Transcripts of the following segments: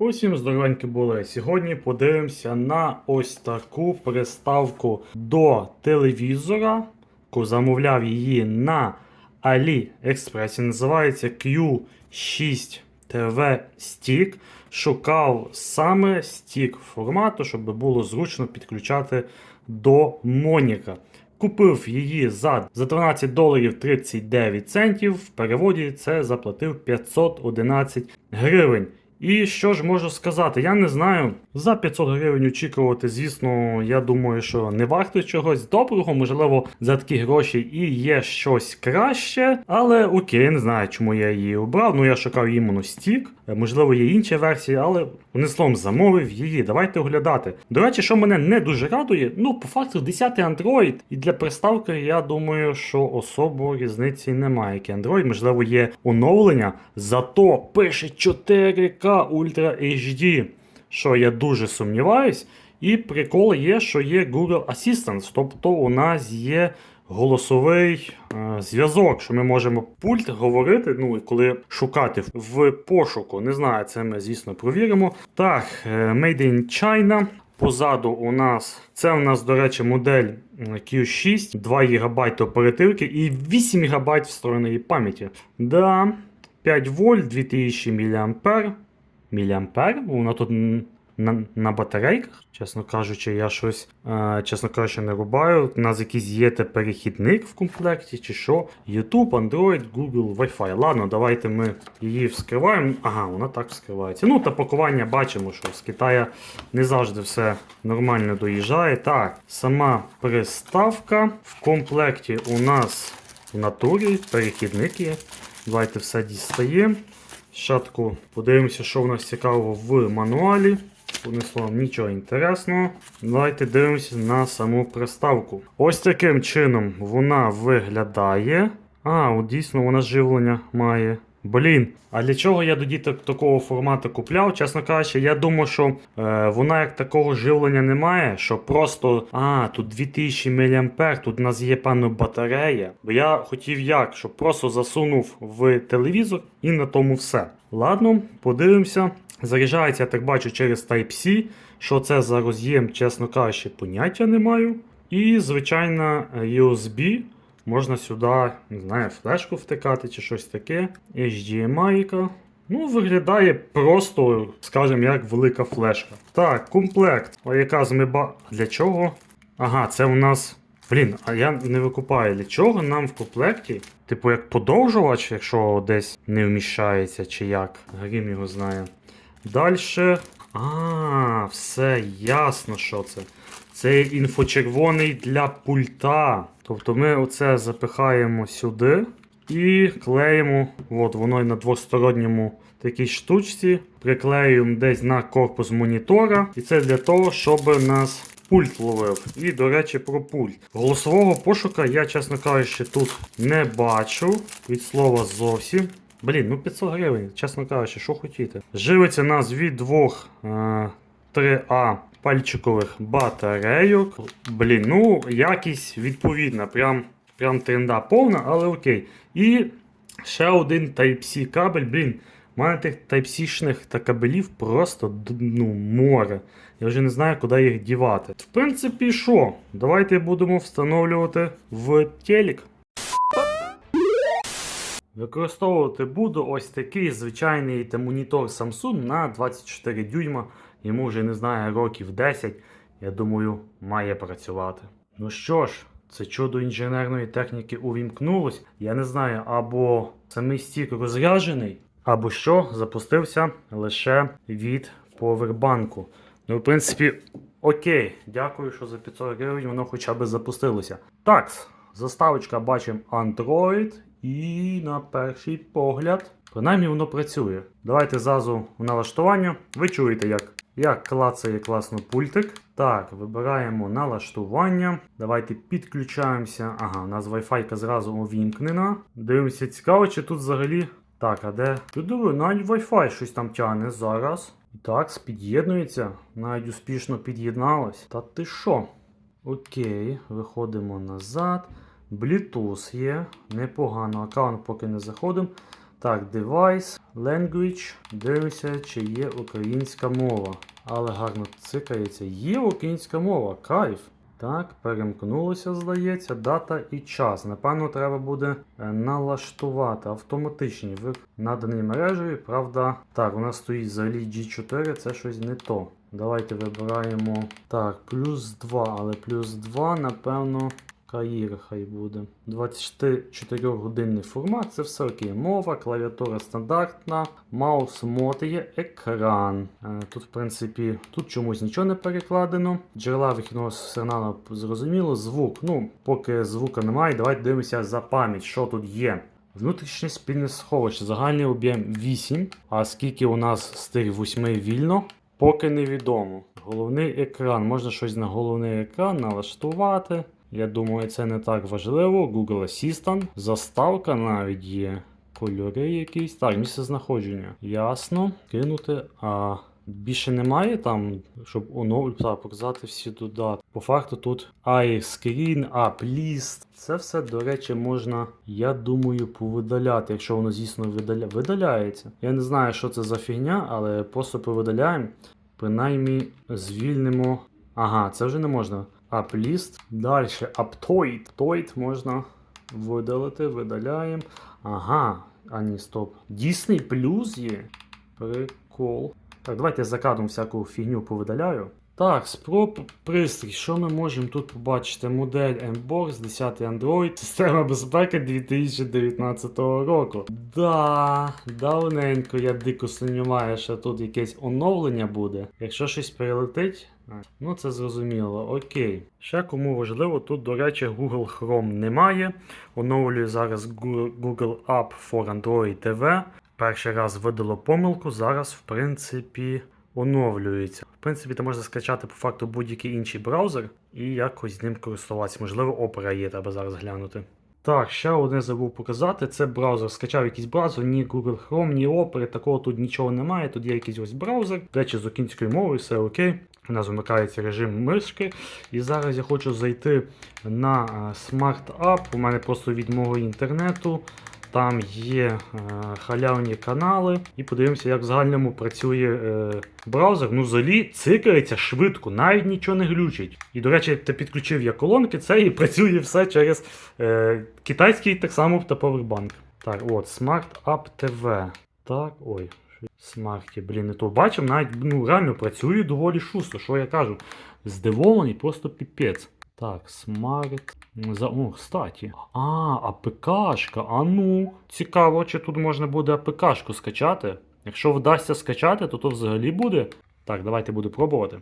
Усім здоровенькі були. Сьогодні подивимося на ось таку приставку до телевізора. яку Замовляв її на AliExpress. Називається Q6 TV Stick. Шукав саме стік формату, щоб було зручно підключати до Моніка. Купив її за, за 12 доларів 39 центів. В переводі це заплатив 511 гривень. І що ж можу сказати, я не знаю. За 500 гривень очікувати, звісно, я думаю, що не варто чогось доброго, можливо, за такі гроші і є щось краще. Але окей, не знаю, чому я її обрав. Ну я шукав іменно стік. Можливо, є інші версії, але одним словом замовив її. Давайте оглядати. До речі, що мене не дуже радує, ну по факту 10-й Android, і для приставки я думаю, що особо різниці немає. Який Android, можливо, є оновлення, зато пише 4К Ultra HD, що я дуже сумніваюсь. І прикол є, що є Google Assistant, тобто у нас є голосовий е, зв'язок, що ми можемо пульт говорити, ну коли шукати в пошуку. Не знаю, це ми, звісно, провіримо. Так, е, Made in China. Позаду у нас це у нас, до речі, модель Q6, 2 ГБ оперативки і 8 ГБ встроєної пам'яті. Да, 5 вольт, 2000 мА. Міліампер, вона тут на, на батарейках, чесно кажучи, я щось, е, чесно кажучи, не рубаю. У нас якийсь є перехідник в комплекті, чи що. YouTube, Android, Google, Wi-Fi. Ладно, давайте ми її вскриваємо. Ага, вона так вскривається. Ну, та пакування бачимо, що з Китая не завжди все нормально доїжджає. Так, сама приставка. В комплекті у нас в натурі перехідник є. Давайте все дістаємо. Шатку подивимося, що в нас цікавого в мануалі. Словом, нічого інтересного. Давайте дивимося на саму приставку. Ось таким чином вона виглядає. А, от дійсно вона живлення має. Блін, а для чого я тоді так, такого формату купляв? Чесно кажучи, я думав, що е, вона як такого живлення не має, що просто. А, тут 2000 мА, тут у нас є певно батарея. Бо я хотів як, щоб просто засунув в телевізор і на тому все. Ладно, подивимося. Заряджається, я так бачу, через Type-C. Що це за роз'єм, чесно кажучи, поняття не маю. І, звичайно, USB. Можна сюди, не знаю, флешку втикати чи щось таке. HDMI. Ну, виглядає просто, скажімо, як велика флешка. Так, комплект. А яка змиба. Для чого? Ага, це у нас. Блін, а я не викупаю, для чого нам в комплекті? Типу, як подовжувач, якщо десь не вміщається, чи як. Грім його знає. Далі. А, все ясно, що це. Це інфочервоний для пульта. Тобто ми оце запихаємо сюди і клеїмо. От воно і на двосторонньому такій штучці. Приклеюємо десь на корпус монітора. І це для того, щоб нас пульт ловив. І, до речі, про пульт. Голосового пошука я, чесно кажучи, тут не бачу. Від слова зовсім. Блін, ну 500 гривень, чесно кажучи, що хотіти. Живиться нас від двох е, 3А пальчикових батарейок. Блін, ну якість відповідна. Прям, прям тренда повна, але окей. І ще один Type-C кабель. Блін, у мене тих Type-C-шних та кабелів просто ну, море. Я вже не знаю, куди їх дівати. В принципі, що? Давайте будемо встановлювати в телек. Використовувати буду ось такий звичайний монітор Samsung на 24 дюйма. Йому вже не знаю років 10. Я думаю, має працювати. Ну що ж, це чудо інженерної техніки увімкнулось. Я не знаю, або самий стік розряджений, або що запустився лише від повербанку. Ну, в принципі, окей, дякую, що за 500 гривень воно хоча б запустилося. Так, заставочка бачимо Android. І на перший погляд, принаймні воно працює. Давайте зразу в налаштування. Ви чуєте, як, як клацає класно пультик. Так, вибираємо налаштування. Давайте підключаємося. Ага, у нас Wi-Fi зразу увімкнена. Дивимося, цікаво, чи тут взагалі. Так, а де? Тут диви, навіть Wi-Fi щось там тягне зараз. Так, під'єднується. Навіть успішно під'єдналось. Та ти що? Окей, виходимо назад. Bluetooth є, непогано. Аккаунт поки не заходимо. Так, device, language. Дивимося, чи є українська мова. Але гарно цикається. Є українська мова, кайф. Так, перемкнулося, здається, дата і час. Напевно, треба буде е, налаштувати автоматичні ви надані мережею. Правда, так, у нас стоїть взагалі G4, це щось не то. Давайте вибираємо. Так, плюс 2, але плюс 2, напевно, Каїр хай буде. 24 годинний формат, це все окей. Мова, клавіатура стандартна, маус мод є, екран. Е, Тут, в принципі, тут чомусь нічого не перекладено. Джерела вихідного сигналу зрозуміло. Звук. Ну, поки звука немає, давайте дивимося за пам'ять, що тут є. Внутрішнє спільне сховище, загальний об'єм 8. А скільки у нас з тих 8 вільно? Поки невідомо. Головний екран. Можна щось на головний екран налаштувати. Я думаю, це не так важливо. Google Assistant. Заставка навіть є. Кольори якісь. Так, місце знаходження. Ясно. Кинути. А більше немає там, щоб оновлю, так, показати всі додатки. По факту тут iScreen, Uplist. Це все, до речі, можна, я думаю, повидаляти, якщо воно, звісно, видаля... видаляється. Я не знаю, що це за фігня, але просто повидаляємо. Принаймні звільнимо. Ага, це вже не можна. Uplist. Далі Aptoid. Toid можна видалити, видаляємо. Ага, а ні, стоп. Disney Plus є. Прикол. Так, давайте за кадром всяку фігню повидаляю. Так, спроб пристрій. Що ми можемо тут побачити? Модель MBOX, 10 Android, система безпеки 2019 року. Да, давненько я дико сумніваю, що тут якесь оновлення буде. Якщо щось перелетить, а, ну це зрозуміло. Окей. Ще кому важливо, тут, до речі, Google Chrome немає. Оновлюю зараз Google App for Android TV. Перший раз видало помилку, зараз, в принципі, оновлюється. В принципі, ти можна скачати по факту будь-який інший браузер і якось з ним користуватися. Можливо, Opera є, треба зараз глянути. Так, ще одне забув показати. Це браузер. Скачав якийсь браузер, ні Google Chrome, ні Opera, такого тут нічого немає. Тут є якийсь ось браузер. Речі, з українською мовою все окей. У нас вмикається режим мишки. І зараз я хочу зайти на е, Smart App. У мене просто від мого інтернету. Там є е, халявні канали, і подивимося, як в загальному працює е, браузер. Ну, взагалі цикається швидко, навіть нічого не глючить. І, до речі, ти підключив я колонки, це і працює все через е, китайський так само та Powerbank. Так, от, Smart App TV. Так, ой, смарті, блін, не то бачимо, навіть ну, реально працює доволі шустро, що я кажу. Здивований, просто піпець. Так, смарт. За... О, кстати. А, АПКшка. А ну, цікаво, чи тут можна буде АПКшку скачати. Якщо вдасться скачати, то то взагалі буде. Так, давайте буду пробувати.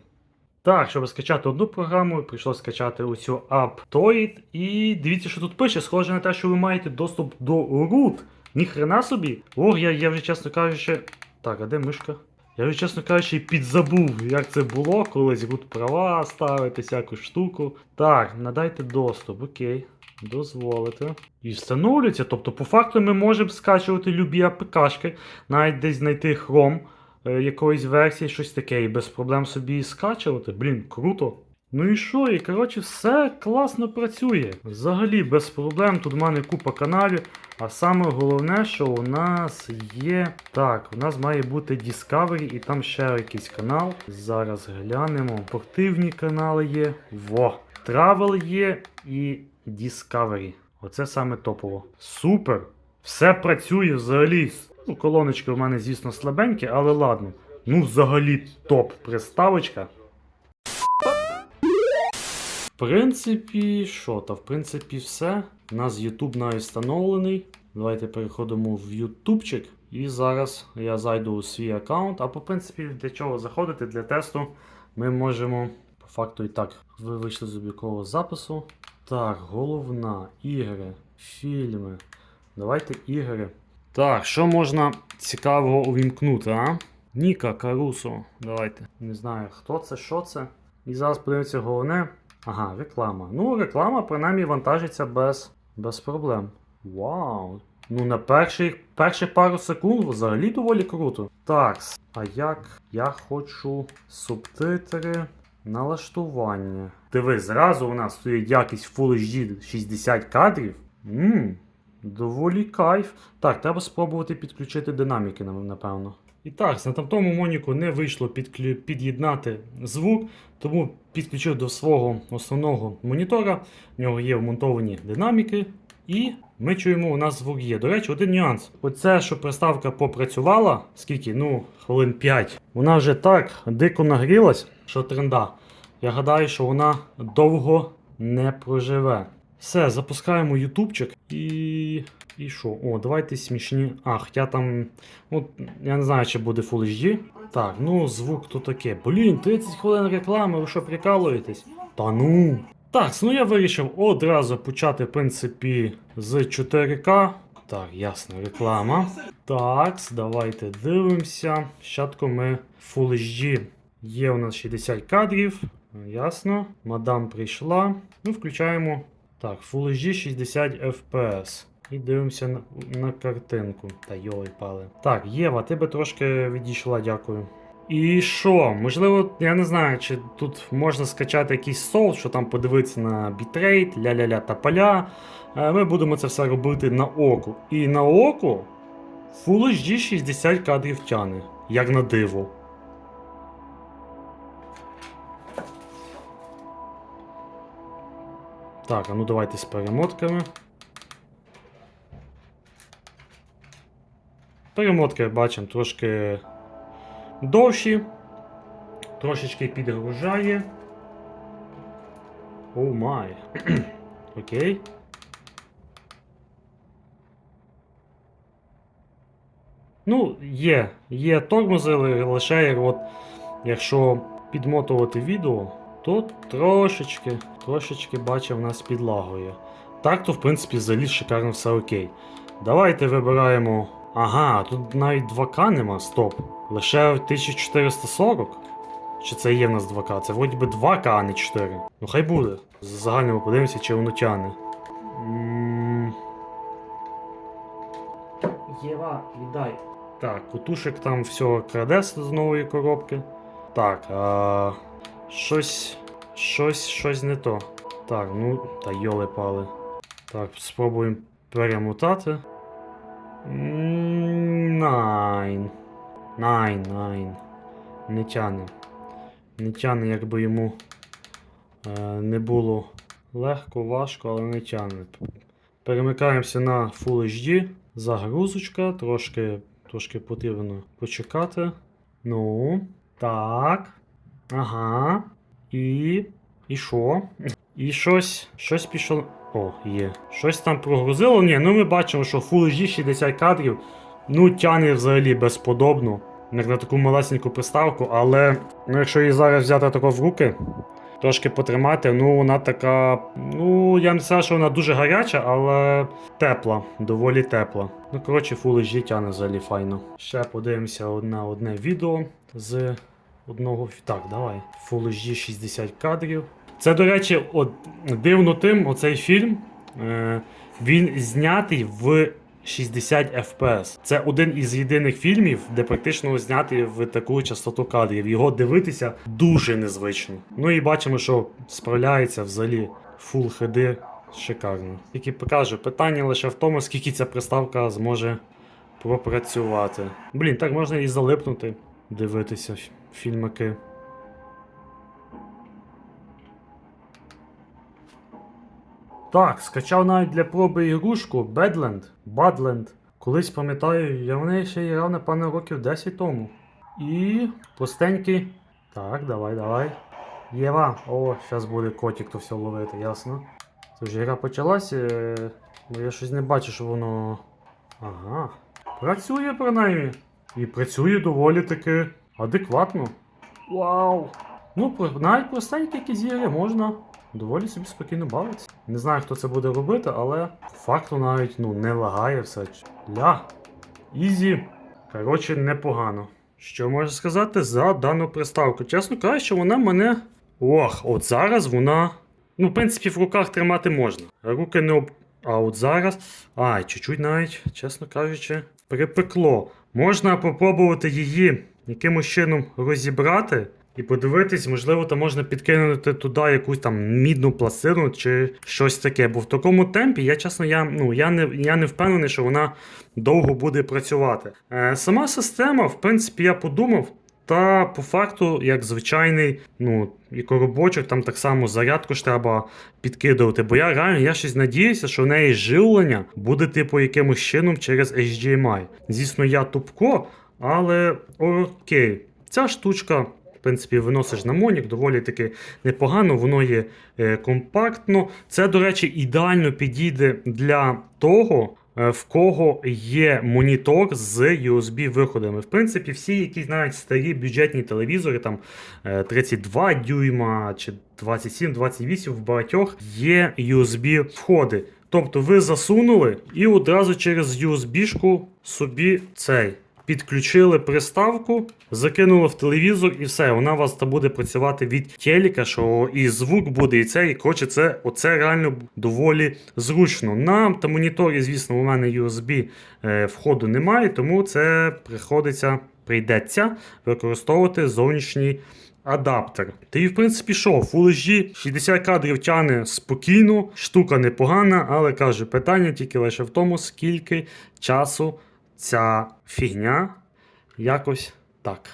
Так, щоб скачати одну програму, прийшлося скачати оцю Aptoid. І дивіться, що тут пише. Схоже на те, що ви маєте доступ до root. Ніхрена собі. Ох, я, я вже чесно кажучи. Так, а де мишка? Я вже, чесно кажучи, підзабув, як це було, колись root права ставити, всяку штуку. Так, надайте доступ, окей. Дозволити. І встановлюється. Тобто, по факту ми можемо скачувати любі АПКшки, навіть десь знайти Chrome е, якоїсь версії, щось таке, і без проблем собі скачувати. Блін, круто. Ну і що? І коротше, все класно працює. Взагалі без проблем. Тут в мене купа каналів. А саме головне, що у нас є. Так, у нас має бути Discovery і там ще якийсь канал. Зараз глянемо. Спортивні канали є. Во! Travel є і Discovery. Оце саме топово. Супер! Все працює взагалі. Ну, колоночки у мене, звісно, слабенькі, але ладно. Ну, взагалі топ приставочка. Принципі, що та в принципі все. У нас YouTube навіть встановлений. Давайте переходимо в ютубчик. І зараз я зайду у свій аккаунт. А по принципі, для чого заходити для тесту, ми можемо по факту і так. Ви вийшли з облікового запису. Так, головна, ігри, фільми. Давайте ігри. Так, що можна цікавого увімкнути, а? Ніка Карусо. Давайте. Не знаю, хто це, що це. І зараз подивимося головне. Ага, реклама. Ну, реклама принаймні вантажиться без, без проблем. Вау. Ну, на перші, перші пару секунд взагалі доволі круто. Так, а як я хочу субтитри налаштування. Дивись, зразу у нас стоїть якість Full HD 60 кадрів. Ммм, Доволі кайф. Так, треба спробувати підключити динаміки, напевно. І так, на тамтому Моніку не вийшло під'єднати звук, тому підключив до свого основного монітора. В нього є вмонтовані динаміки, і ми чуємо, у нас звук є. До речі, один нюанс. Оце, що приставка попрацювала, скільки? Ну, хвилин 5. Вона вже так дико нагрілась, що тренда. Я гадаю, що вона довго не проживе. Все, запускаємо ютубчик і. І що? О, давайте смішні. А, хоча там. Ну, я не знаю, чи буде Full HD. Так, ну звук то таке. Блін, 30 хвилин реклами, ви що прикалуєтесь? Та ну. Так, ну я вирішив одразу почати, в принципі, з 4К. Так, ясно, реклама. Так, давайте дивимося. Спочатку ми Full HD. Є у нас 60 кадрів. Ясно. Мадам прийшла. Ну, включаємо. Так, Full HD 60 FPS. І дивимося на, на картинку. Та йой пали. Так, Єва, ти би трошки відійшла, дякую. І що? Можливо, я не знаю, чи тут можна скачати якийсь софт, що там подивитися на бітрейт, ля-ля-ля та поля. Е, Ми будемо це все робити на оку. І на оку Full HD 60 кадрів тяне, як на диво. Так, а ну давайте з перемотками. Перемотки бачимо трошки довші, трошечки підгружає. Оу май. Окей. Ну, є, є тормози, лише от, якщо підмотувати відео, то трошечки, трошечки бачу, в нас підлагує. Так, то в принципі взагалі шикарно все окей. Давайте вибираємо. Ага, тут навіть 2К нема, стоп. Лише 1440. Чи це є в нас 2К? Це вроді би 2К, а не 4. Ну хай буде. Загальному подивимося, чи воно тягне. М. Єва, віддай. Так, кутушек там все краде з нової коробки. Так, а... щось. Щось, щось не то. Так, ну, та йоли пали. Так, спробуємо перемотати. Найн. Найн, найн. Не тяне. Не тяне, якби йому е, не було легко, важко, але не тяне. Перемикаємося на Full HD. Загрузочка, трошки, трошки потрібно почекати. Ну, так. Ага. І. І що? І щось. Щось пішло. О, є. Щось там прогрузило. Ні, ну ми бачимо, що Full HD 60 кадрів. Ну, тягне взагалі безподобно. Як на таку малесеньку приставку, але ну, якщо її зараз взяти тако в руки, трошки потримати, ну вона така. Ну, я не скажу, що вона дуже гаряча, але тепла, доволі тепла. Ну, коротше, Full HD тягне взагалі файно. Ще подивимося на одне відео з одного. Так, давай. Full HD 60 кадрів. Це, до речі, от, дивно тим, оцей фільм. Е, він знятий в 60 FPS. Це один із єдиних фільмів, де практично знятий в таку частоту кадрів. Його дивитися дуже незвично. Ну і бачимо, що справляється взагалі Full HD шикарно. Тільки покажу, питання лише в тому, скільки ця приставка зможе пропрацювати. Блін, так можна і залипнути, дивитися фільмики. Так, скачав навіть для проби ігрушку Badland. Badland. Колись пам'ятаю, я в неї ще грав, напевно, років 10 тому. І простенький. Так, давай, давай. Єва. О, зараз буде котик то все ловити, ясно. Це вже гра почалась, е, бо я щось не бачу, що воно. Ага. Працює принаймні. І працює доволі таки адекватно. Вау! Ну, навіть простенькі якісь ігри можна доволі собі спокійно бавитися. Не знаю, хто це буде робити, але факту навіть ну, не лагає все. Ля. Ізі. Коротше, непогано. Що можу сказати за дану приставку? Чесно кажучи, вона мене. Ох, от зараз вона. Ну, в принципі, в руках тримати можна. Руки не об. А от зараз. Ай, чуть-чуть навіть, чесно кажучи, припекло. Можна попробувати її якимось чином розібрати. і подивитись, можливо, там можна підкинути туди якусь там мідну пластину чи щось таке. Бо в такому темпі, я чесно, я, ну, я, не, я не впевнений, що вона довго буде працювати. Е, сама система, в принципі, я подумав. Та по факту, як звичайний, ну, і коробочок, там так само зарядку ж треба підкидувати. Бо я реально я щось надіюся, що в неї живлення буде, типу, якимось чином через HDMI. Звісно, я тупко, але окей. Ця штучка, в принципі, виносиш на монік, доволі таки непогано, воно є е, компактно. Це, до речі, ідеально підійде для того. Е, В кого є монітор з USB-виходами. В принципі, всі які знають старі бюджетні телевізори, там е, 32 дюйма чи 27-28 в багатьох є USB-входи. Тобто ви засунули і одразу через USB-шку собі цей. Підключили приставку, закинули в телевізор і все, вона у вас буде працювати від телека, що і звук буде, і це, і коротше, це оце реально доволі зручно. На та моніторі, звісно, у мене USB е, входу немає, тому це приходиться, прийдеться використовувати зовнішній адаптер. Та і в принципі що, Full HD 60 кадрів тяне спокійно, штука непогана, але кажу, питання тільки лише в тому, скільки часу ця фігня якось так.